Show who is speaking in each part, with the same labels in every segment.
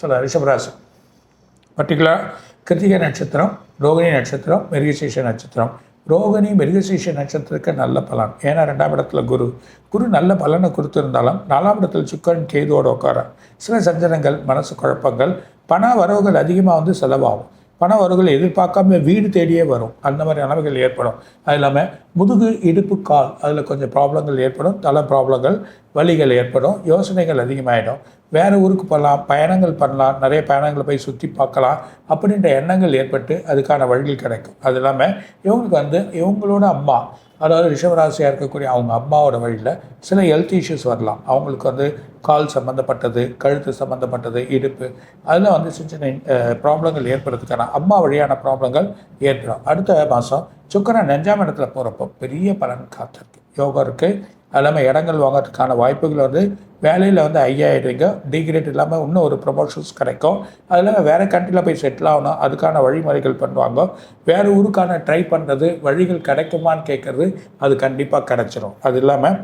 Speaker 1: சில ரிஷபராசி. பர்டிகுலர் கிருத்திகை நட்சத்திரம் ரோகிணி நட்சத்திரம் மிருகசீஷ நட்சத்திரம். ரோகிணி மிருகசீஷ நட்சத்திரத்துக்கு நல்ல பலன். ஏன்னா ரெண்டாம் இடத்துல குரு. குரு நல்ல பலனை கொடுத்துருந்தாலும் நாலாம் இடத்துல சுக்கரன் கேதுவோடு உட்கார சில சஞ்சனங்கள் மனசு குழப்பங்கள் பண வரவுகள் அதிகமாக வந்து செலவாகும். பண வரவுகள் எதிர்பார்க்காம வீடு தேடியே வரும். அந்த மாதிரி நிலைமைகள் ஏற்படும். அது இல்லாமல் முதுகு இடுப்பு கால் அதில் கொஞ்சம் ப்ராப்ளங்கள் ஏற்படும். தலை ப்ராப்ளங்கள் வலிகள் ஏற்படும். யோசனைகள் அதிகமாகிடும் வேறு ஊருக்கு போகலாம் பயணங்கள் பண்ணலாம் நிறைய பயணங்களை போய் சுற்றி பார்க்கலாம் அப்படின்ற எண்ணங்கள் ஏற்பட்டு அதுக்கான வழிகள் கிடைக்கும். அது இல்லாமல் இவங்களுக்கு வந்து இவங்களோட அம்மா அதாவது ரிஷவராசியாக இருக்கக்கூடிய அவங்க அம்மாவோட வழியில் சில ஹெல்த் இஷ்யூஸ் வரலாம். அவங்களுக்கு வந்து கால் சம்மந்தப்பட்டது கழுத்து சம்மந்தப்பட்டது இடுப்பு. அதில் வந்து சின்ன சின்ன ப்ராப்ளங்கள் ஏற்படுறதுக்கான அம்மா வழியான ப்ராப்ளங்கள் ஏற்படும். அடுத்த மாதம் சுக்கரன் நெஞ்சாம் இடத்துல போகிறப்போ பெரிய பலன் காத்திருக்கு. யோகா இருக்குது அது இல்லாமல் இடங்கள் வாங்கிறதுக்கான வாய்ப்புகள் வந்து வேலையில் வந்து ஐயாயிடுவீங்க டிகிரேட் இல்லாமல் இன்னும் ஒரு ப்ரொமோஷன்ஸ் கிடைக்கும். அது இல்லாமல் வேறு கண்ட்ரியில் போய் செட்டில் ஆகணும். அதுக்கான வழிமுறைகள் பண்ணுவாங்க. வேறு ஊருக்கான ட்ரை பண்ணுறது வழிகள் கிடைக்குமான்னு கேட்குறது அது கண்டிப்பாக கிடச்சிரும். அது இல்லாமல்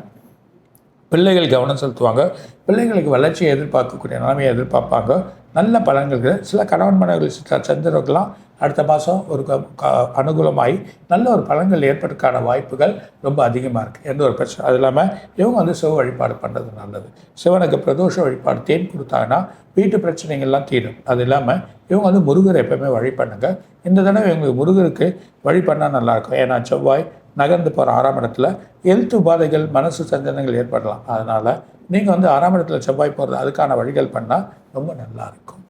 Speaker 1: பிள்ளைகள் கவனம் செலுத்துவாங்க. பிள்ளைகளுக்கு வளர்ச்சியை எதிர்பார்க்கக்கூடிய நிலைமையை எதிர்பார்ப்பாங்க. நல்ல பலன்கள் சில கணவன் மனைவிகள் சந்திரர்கள்லாம் அடுத்த மாதம் ஒரு க- அனுகூலமாகி நல்ல ஒரு பலன்கள் ஏற்படுறதுக்கான வாய்ப்புகள் ரொம்ப அதிகமாக இருக்குது எந்த ஒரு பிரச்சனை அது இல்லாமல் இவங்க வந்து சிவ வழிபாடு பண்ணுறது நல்லது. சிவனுக்கு பிரதோஷ வழிபாடு தேன் கொடுத்தாங்கன்னா வீட்டு பிரச்சனைகள்லாம் தீரும். அது இல்லாமல் இவங்க வந்து முருகரை எப்போவுமே வழி பண்ணுங்க இந்த தடவை இவங்களுக்கு முருகருக்கு வழி பண்ணால் நல்லாயிருக்கும் ஏன்னா செவ்வாய் நகர்ந்து போகிற ஆறாம் இடத்துல எழுத்து உபாதைகள் மனசு சஞ்சனங்கள் ஏற்படலாம். அதனால் நீங்கள் வந்து ஆறாம் இடத்துல செவ்வாய் போகிறது அதுக்கான வழிகள் பண்ணால் ரொம்ப நல்லா இருக்கும்.